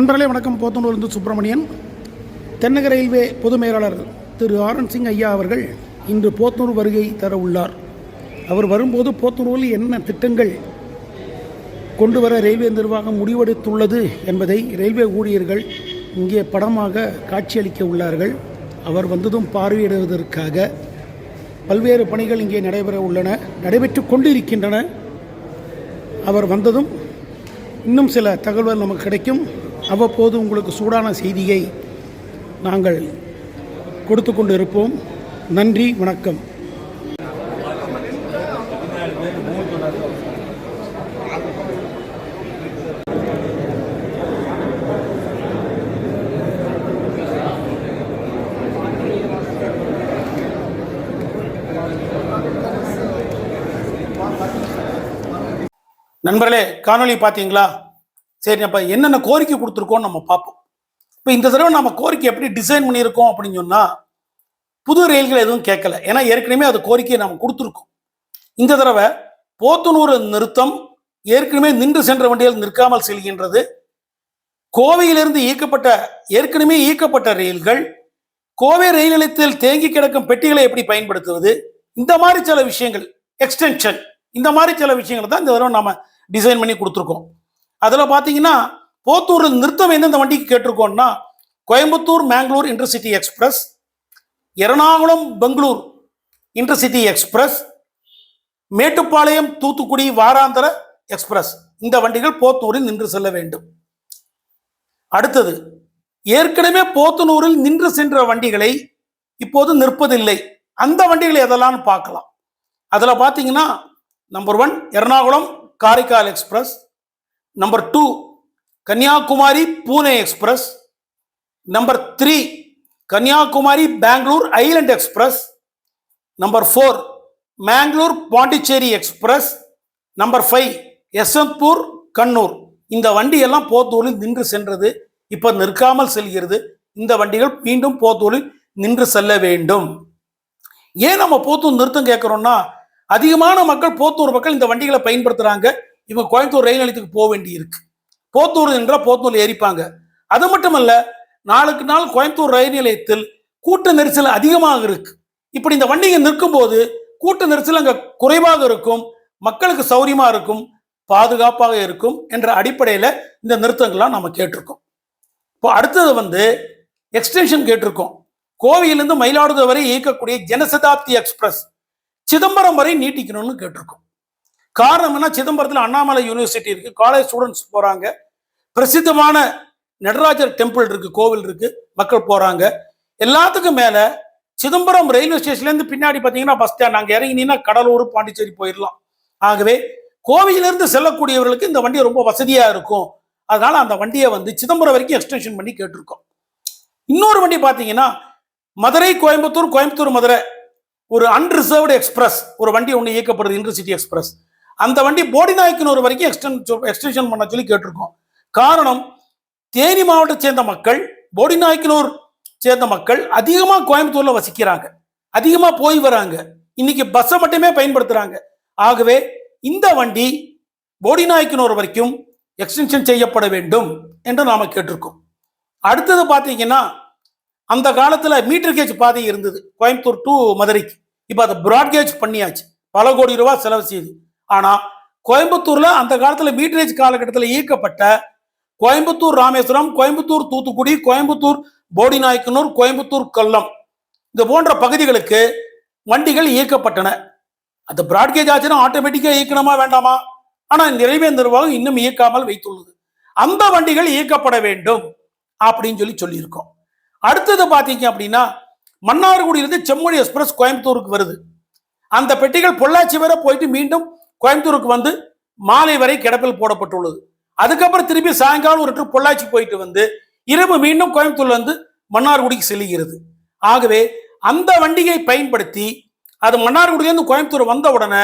நண்பர்களே வணக்கம். போத்தனூர்ந்து சுப்பிரமணியன். தென்னக ரயில்வே பொது மேலாளர் திரு ஆரன் சிங் ஐயா அவர்கள் இன்று போத்தனூர் வருகை தர உள்ளார். அவர் வரும்போது போத்தனூரில் என்ன திட்டங்கள் கொண்டு வர ரயில்வே நிர்வாகம் முடிவெடுத்துள்ளது என்பதை ரயில்வே ஊழியர்கள் இங்கே படமாக காட்சியளிக்க உள்ளார்கள். அவர் வந்ததும் பார்வையிடுவதற்காக பல்வேறு பணிகள் இங்கே நடைபெற உள்ளன நடைபெற்று கொண்டிருக்கின்றன. அவர் வந்ததும் இன்னும் சில தகவல்கள் நமக்கு கிடைக்கும். அவ்வப்போது உங்களுக்கு சூடான செய்தியை நாங்கள் கொடுத்து கொண்டு இருப்போம் நன்றி வணக்கம். நண்பர்களே காணொளி பார்த்தீங்களா? சரி அப்போ என்னென்ன கோரிக்கை கொடுத்துருக்கோம் நம்ம பார்ப்போம். இப்போ இந்த தடவை நம்ம கோரிக்கை எப்படி டிசைன் பண்ணியிருக்கோம் அப்படின்னு சொன்னால் புது ரயில்கள் எதுவும் கேட்கல. ஏன்னா ஏற்கனவே அது கோரிக்கையை நம்ம கொடுத்துருக்கோம். இந்த தடவை போத்தனூர் நிறுத்தம் ஏற்கனவே நின்று சென்ற வண்டிகள் நிற்காமல் செல்கின்றது. கோவையிலிருந்து இயக்கப்பட்ட ஏற்கனவே இயக்கப்பட்ட ரயில்கள் கோவை ரயில் நிலையத்தில் தேங்கி கிடக்கும் பெட்டிகளை எப்படி பயன்படுத்துவது? இந்த மாதிரி சில விஷயங்கள் எக்ஸ்டென்ஷன் இந்த மாதிரி சில விஷயங்கள் தான் இந்த தடவை நம்ம டிசைன் பண்ணி கொடுத்துருக்கோம். அதில் பார்த்தீங்கன்னா போத்தூர் நிறுத்தம் எந்தெந்த வண்டிக்கு கேட்டிருக்கோம்னா Coimbatore Mangalore intercity express Ernakulam Bangalore intercity express Mettupalayam Thoothukudi வாராந்தர express. இந்த வண்டிகள் போத்தூரில் நின்று செல்ல வேண்டும். அடுத்தது ஏற்கனவே போத்தனூரில் நின்று சென்ற வண்டிகளை இப்போது நிற்பதில்லை. அந்த வண்டிகளை எதெல்லாம் பார்க்கலாம்? அதில் பார்த்தீங்கன்னா number one Ernakulam Karaikal express number two Kanyakumari Pune express number three Kanyakumari Bangalore island express number four Mangalore Pondicherry express number five Yesvantpur Kannur இந்த வண்டியெல்லாம் போத்தூரில் நின்று சென்றது இப்போ நிற்காமல் செல்கிறது. இந்த வண்டிகள் மீண்டும் போத்தூரில் நின்று செல்ல வேண்டும். ஏன் நம்ம போத்தூர் நிறுத்தம் கேட்குறோம்னா அதிகமான மக்கள் போத்தூர் மக்கள் இந்த வண்டிகளை பயன்படுத்துகிறாங்க இவங்க கோயம்புத்தூர் ரயில் நிலையத்துக்கு போக வேண்டி இருக்கு. போத்தூர் என்றால் போத்தூர்ல ஏறிப்பாங்க. அது மட்டுமல்ல நாளுக்கு நாள் கோயம்புத்தூர் ரயில் நிலையத்தில் கூட்ட நெரிசல் அதிகமாக இருக்கு. இப்படி இந்த வண்டிங்க நிற்கும் போது கூட்ட நெரிசல் அங்கே குறைவாக இருக்கும் மக்களுக்கு சௌரியமா இருக்கும் பாதுகாப்பாக இருக்கும் என்ற அடிப்படையில் இந்த நிறுத்தங்கள்லாம் நம்ம கேட்டிருக்கோம். இப்போ அடுத்தது வந்து எக்ஸ்டென்ஷன் கேட்டிருக்கோம். கோவையிலிருந்து மயிலாடுதுறை வரை இயக்கக்கூடிய ஜனசதாப்தி எக்ஸ்பிரஸ் சிதம்பரம் வரை நீட்டிக்கணும்னு கேட்டிருக்கோம். காரணம் என்ன? சிதம்பரத்தில் அண்ணாமலை யூனிவர்சிட்டி இருக்குது காலேஜ் ஸ்டூடெண்ட்ஸ் போகிறாங்க பிரசித்தமான நடராஜர் டெம்பிள் இருக்குது கோவில் இருக்குது மக்கள் போகிறாங்க எல்லாத்துக்கும் மேலே சிதம்பரம் ரயில்வே ஸ்டேஷன்லேருந்து பின்னாடி பார்த்தீங்கன்னா பஸ் ஸ்டாண்ட் நாங்கள் இறங்கினீங்கன்னா கடலூர் பாண்டிச்சேரி போயிடலாம் ஆகவே கோவையிலிருந்து செல்லக்கூடியவர்களுக்கு இந்த வண்டி ரொம்ப வசதியாக இருக்கும். அதனால அந்த வண்டியை வந்து சிதம்பரம் வரைக்கும் எக்ஸ்டென்ஷன் பண்ணி கேட்டிருக்கோம். இன்னொரு வண்டி பார்த்தீங்கன்னா மதுரை கோயம்புத்தூர் கோயம்புத்தூர் மதுரை. ஒரு அன்ரிசர்வ்டு எக்ஸ்பிரஸ் ஒரு வண்டி ஒன்று இயக்கப்படுது இன்டர்சிட்டி எக்ஸ்பிரஸ் அந்த வண்டி போடிநாயக்கனூர் வரைக்கும் எக்ஸ்டென் எக்ஸ்டென்ஷன் பண்ண சொல்லி கேட்டிருக்கோம். காரணம் தேனி மாவட்டத்தை சேர்ந்த மக்கள் போடிநாயக்கனூர் சேர்ந்த மக்கள் அதிகமாக கோயம்புத்தூரில் வசிக்கிறாங்க. அதிகமாக போய் வராங்க. இன்னைக்கு பஸ்ஸை மட்டுமே பயன்படுத்துகிறாங்க ஆகவே இந்த வண்டி போடிநாயக்கனூர் வரைக்கும் எக்ஸ்டென்ஷன் செய்யப்பட வேண்டும் என்று நாம் கேட்டிருக்கோம். அடுத்தது பார்த்தீங்கன்னா அந்த காலத்தில் மீட்டர் கேஜ் பாதை இருந்தது. கோயம்புத்தூர் டு மதுரைக்கு. இப்போ அதை ப்ராட்கேஜ் பண்ணியாச்சு. பல கோடி ரூபா செலவு செய்யுது ஆனா கோயம்புத்தூர்ல அந்த காலத்துல மீட்ரேஜ் காலகட்டத்தில் இயக்கப்பட்ட கோயம்புத்தூர் ராமேஸ்வரம் கோயம்புத்தூர் தூத்துக்குடி கோயம்புத்தூர் போடிநாயக்கனூர் கோயம்புத்தூர் கொல்லம் இது போன்ற பகுதிகளுக்கு வண்டிகள் இயக்கப்பட்டன. அந்த பிராட்கேஜ் ஆச்சுன்னா ஆட்டோமேட்டிக்காக இயக்கணுமா வேண்டாமா? ஆனால் நிறைவே நிர்வாகம் இன்னும் இயக்காமல் வைத்துள்ளது. அந்த வண்டிகள் இயக்கப்பட வேண்டும் அப்படின்னு சொல்லி சொல்லியிருக்கோம். அடுத்தது பார்த்தீங்க அப்படின்னா மன்னார்குடியிலிருந்து செம்மொழி எக்ஸ்பிரஸ் கோயம்புத்தூருக்கு வருது. அந்த பெட்டிகள் பொள்ளாச்சி வரை போயிட்டு மீண்டும் கோயம்புத்தூருக்கு வந்து மாலை வரை கிடப்பில் போடப்பட்டுள்ளது. அதுக்கப்புறம் திருப்பி சாயங்காலம் ஒரு ட்ரிப் பொள்ளாச்சி போயிட்டு வந்து இரவு மீண்டும் கோயம்புத்தூர்ல வந்து மன்னார்குடிக்கு செல்லுகிறது. ஆகவே அந்த வண்டியை பயன்படுத்தி அது மன்னார்குடியிலேருந்து கோயம்புத்தூர் வந்த உடனே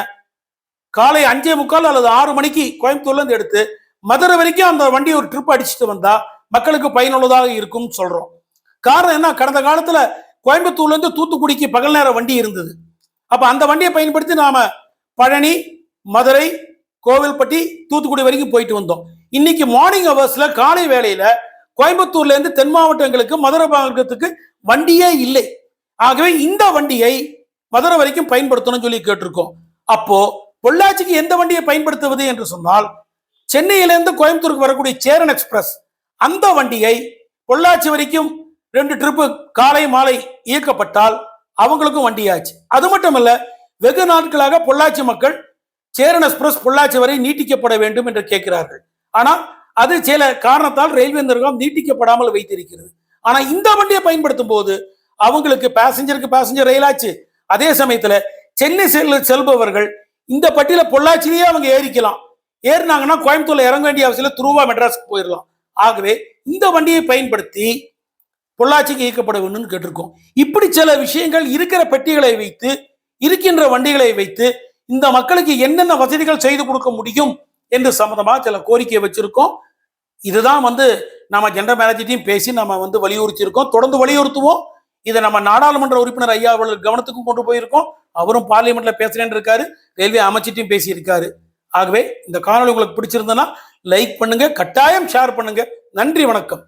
காலை அஞ்சே முக்கால் அல்லது ஆறு மணிக்கு கோயம்புத்தூர்லேருந்து எடுத்து மதுரை வரைக்கும் அந்த வண்டியை ஒரு ட்ரிப் அடிச்சுட்டு வந்தால் மக்களுக்கு பயனுள்ளதாக இருக்கும் சொல்கிறோம் காரணம் என்ன? கடந்த காலத்தில் கோயம்புத்தூர்லேருந்து தூத்துக்குடிக்கு பகல் நேர வண்டி இருந்தது. அப்போ அந்த வண்டியை பயன்படுத்தி நாம் பழனி மதுரை கோவில்பட்டி தூத்துக்குடி வரைக்கும் போயிட்டு வந்தோம். இன்னைக்கு மார்னிங் ஹவர்ஸ்ல காலை வேளையில கோயம்புத்தூர்ல இருந்து தென் மாவட்டங்களுக்கு மதுரை மாவட்டத்துக்கு வண்டியே இல்லை. ஆகவே இந்த வண்டியை மதுரை வரைக்கும் பயன்படுத்தணும்னு சொல்லி கேட்டிருக்கோம். அப்போ பொள்ளாச்சிக்கு எந்த வண்டியை பயன்படுத்துவது என்று சொன்னால் சென்னையிலேருந்து கோயம்புத்தூருக்கு வரக்கூடிய சேரன் எக்ஸ்பிரஸ் அந்த வண்டியை பொள்ளாச்சி வரைக்கும் ரெண்டு ட்ரிப்பு காலை மாலை இயக்கப்பட்டால் அவங்களுக்கும் வண்டியாச்சு. அது மட்டும் இல்லை வெகு நாட்களாக பொள்ளாச்சி மக்கள் சேரன் எக்ஸ்பிரஸ் பொள்ளாச்சி வரை நீட்டிக்கப்பட வேண்டும் என்று கேட்கிறார்கள். ஆனால் அது சில காரணத்தால் ரயில்வே நிர்வாகம் நீட்டிக்கப்படாமல் வைத்திருக்கிறது. ஆனா இந்த வண்டியை பயன்படுத்தும் போது அவங்களுக்கு பேசஞ்சருக்கு பேசஞ்சர் ரயிலாச்சு அதே சமயத்துல சென்னை செல்ல செல்பவர்கள் இந்த பட்டியல பொள்ளாச்சிலேயே அவங்க ஏறிக்கலாம். ஏறினாங்கன்னா கோயம்புத்தூர்ல இறங்க வேண்டிய அவசியம் துருவா மெட்ராஸ்க்கு போயிடலாம். ஆகவே இந்த வண்டியை பயன்படுத்தி பொள்ளாச்சிக்கு இயக்கப்பட வேண்டும்னு கேட்டிருக்கோம். இப்படி சில விஷயங்கள் இருக்கிற பெட்டிகளை வைத்து இருக்கின்ற வண்டிகளை வைத்து இந்த மக்களுக்கு என்னென்ன வசதிகள் செய்து கொடுக்க முடியும் என்று சம்மந்தமாக சில கோரிக்கையை வச்சிருக்கோம். இதுதான் வந்து நம்ம ஜென்ரல் மேனேஜர்ட்டையும் பேசி நம்ம வந்து வலியுறுத்தியிருக்கோம். தொடர்ந்து வலியுறுத்துவோம். இதை நம்ம நாடாளுமன்ற உறுப்பினர் ஐயா அவர்கள் கவனத்துக்கும் கொண்டு போயிருக்கோம். அவரும் பார்லிமெண்ட்ல பேசுறேன்னு இருக்காரு. ரயில்வே அமைச்சிட்டையும் பேசியிருக்காரு. ஆகவே இந்த காணொளி உங்களுக்கு பிடிச்சிருந்தனா லைக் பண்ணுங்க கட்டாயம் ஷேர் பண்ணுங்க. நன்றி வணக்கம்.